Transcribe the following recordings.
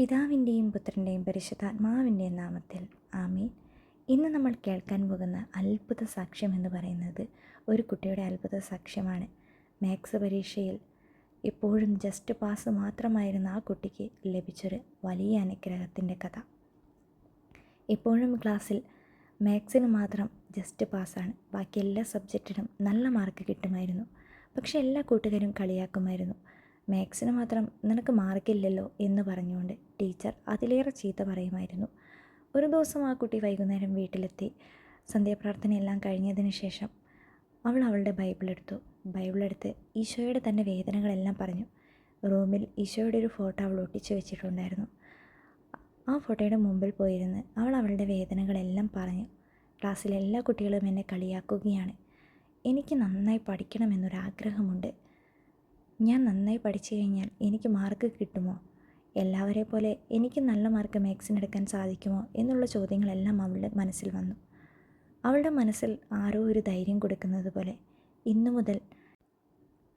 പിതാവിന്റെയും പുത്രന്റെയും പരിശുദ്ധാത്മാവിന്റെയും നാമത്തിൽ. ആമീൻ. ഇന്ന് നമ്മൾ കേൾക്കാൻ പോകുന്ന അത്ഭുത സാക്ഷ്യം എന്ന് പറയുന്നത് ഒരു കുട്ടിയുടെ അത്ഭുത സാക്ഷ്യമാണ്. മാത്സ് പരീക്ഷയിൽ എപ്പോഴും ജസ്റ്റ് പാസ് മാത്രമായിരുന്ന ആ കുട്ടിക്ക് ലഭിച്ചൊരു വലിയ അനുഗ്രഹത്തിന്റെ കഥ. ഇപ്പോഴും ക്ലാസ്സിൽ മാത്സിന് മാത്രം ജസ്റ്റ് പാസ്സാണ് ബാക്കി എല്ലാ സബ്ജക്റ്റിനും നല്ല മാർക്ക് കിട്ടുമായിരുന്നു. പക്ഷേ എല്ലാ കൂട്ടുകാരും കളിയാക്കുമായിരുന്നു. മാത്സിന് മാത്രം നിനക്ക് മാർക്കില്ലല്ലോ എന്ന് പറഞ്ഞുകൊണ്ട് ടീച്ചർ അതിലേറെ ചീത്ത പറയുമായിരുന്നു. ഒരു ദിവസം ആ കുട്ടി വൈകുന്നേരം വീട്ടിലെത്തി. സന്ധ്യാപ്രാർത്ഥനയെല്ലാം കഴിഞ്ഞതിന് ശേഷം അവൾ അവളുടെ ബൈബിൾ എടുത്ത് ഈശോയുടെ തന്നെ വേദനകളെല്ലാം പറഞ്ഞു. റൂമിൽ ഈശോയുടെ ഒരു ഫോട്ടോ അവൾ ഒട്ടിച്ചു വെച്ചിട്ടുണ്ടായിരുന്നു. ആ ഫോട്ടോയുടെ മുമ്പിൽ പോയിരുന്ന് അവൾ അവളുടെ വേദനകളെല്ലാം പറഞ്ഞു. ക്ലാസ്സിലെ എല്ലാ കുട്ടികളും എന്നെ കളിയാക്കുകയാണ്. എനിക്ക് നന്നായി പഠിക്കണമെന്നൊരാഗ്രഹമുണ്ട്. ഞാൻ നന്നായി പഠിച്ചു കഴിഞ്ഞാൽ എനിക്ക് മാർക്ക് കിട്ടുമോ? എല്ലാവരെ പോലെ എനിക്ക് നല്ല മാർക്ക് മാത്സിനെടുക്കാൻ സാധിക്കുമോ? എന്നുള്ള ചോദ്യങ്ങളെല്ലാം അവളുടെ മനസ്സിൽ വന്നു. അവളുടെ മനസ്സിൽ ആരോ ഒരു ധൈര്യം കൊടുക്കുന്നത് പോലെ ഇന്നു മുതൽ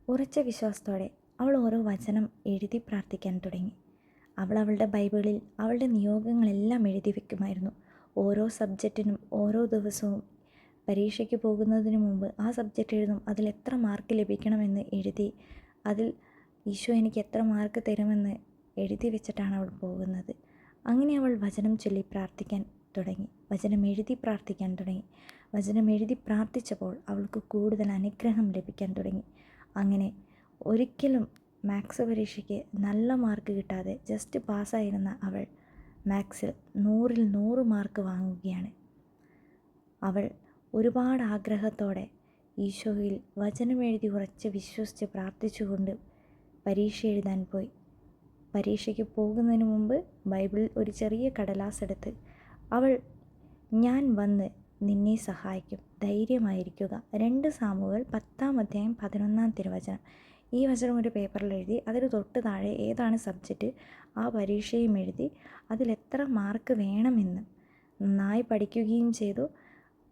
ഉറച്ച വിശ്വാസത്തോടെ അവൾ ഓരോ വചനം എഴുതി പ്രാർത്ഥിക്കാൻ തുടങ്ങി. അവൾ അവളുടെ ബൈബിളിൽ അവളുടെ നിയോഗങ്ങളെല്ലാം എഴുതി വെക്കുമായിരുന്നു. ഓരോ സബ്ജക്റ്റിനും ഓരോ ദിവസവും പരീക്ഷയ്ക്ക് പോകുന്നതിന് മുമ്പ് ആ സബ്ജക്റ്റ് എഴുതും. അതിൽ എത്ര മാർക്ക് ലഭിക്കണമെന്ന് എഴുതി അതിൽ ഈശോ എനിക്ക് എത്ര മാർക്ക് തരുമെന്ന് എഴുതി വെച്ചിട്ടാണ് അവൾ പോകുന്നത്. അങ്ങനെ അവൾ വചനം ചൊല്ലി പ്രാർത്ഥിക്കാൻ തുടങ്ങി. വചനം എഴുതി പ്രാർത്ഥിക്കാൻ തുടങ്ങി. വചനം എഴുതി പ്രാർത്ഥിച്ചപ്പോൾ അവൾക്ക് കൂടുതൽ അനുഗ്രഹം ലഭിക്കാൻ തുടങ്ങി. അങ്ങനെ ഒരിക്കലും മാത്സ് പരീക്ഷയ്ക്ക് നല്ല മാർക്ക് കിട്ടാതെ ജസ്റ്റ് പാസ്സായിരുന്ന അവൾ മാത്സിൽ നൂറിൽ നൂറ് മാർക്ക് വാങ്ങുകയാണ്. അവൾ ഒരുപാട് ആഗ്രഹത്തോടെ ഈശോയിൽ വചനമെഴുതി ഉറച്ച് വിശ്വസിച്ച് പ്രാർത്ഥിച്ചുകൊണ്ട് പരീക്ഷ എഴുതാൻ പോയി. പരീക്ഷയ്ക്ക് പോകുന്നതിന് മുമ്പ് ബൈബിളിൽ ഒരു ചെറിയ കടലാസ് എടുത്ത് അവൾ ഞാൻ വന്ന് നിന്നെ സഹായിക്കും. ധൈര്യമായിരിക്കുക. രണ്ട് സാമുകൾ പത്താം അധ്യായം പതിനൊന്നാം തിരുവചനം. ഈ വചനം ഒരു പേപ്പറിൽ എഴുതി അതിന് തൊട്ട് താഴെ ഏതാണ് സബ്ജക്റ്റ്? ആ പരീക്ഷയും എഴുതി അതിലെത്ര മാർക്ക് വേണമെന്ന്. നന്നായി പഠിക്കുകയും ചെയ്തു.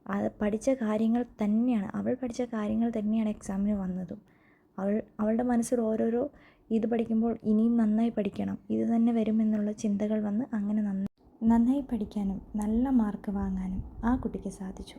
അത് പഠിച്ച കാര്യങ്ങൾ തന്നെയാണ്. അവൾ പഠിച്ച കാര്യങ്ങൾ തന്നെയാണ് എക്സാമിന് വന്നതും. അവൾ അവളുടെ മനസ്സിൽ ഓരോരോ ഇത് പഠിക്കുമ്പോൾ ഇനിയും നന്നായി പഠിക്കണം. ഇത് തന്നെ വരുമെന്നുള്ള ചിന്തകൾ വന്ന് അങ്ങനെ നന്നായി പഠിക്കാനും നല്ല മാർക്ക് വാങ്ങാനും ആ കുട്ടിക്ക് സാധിച്ചു.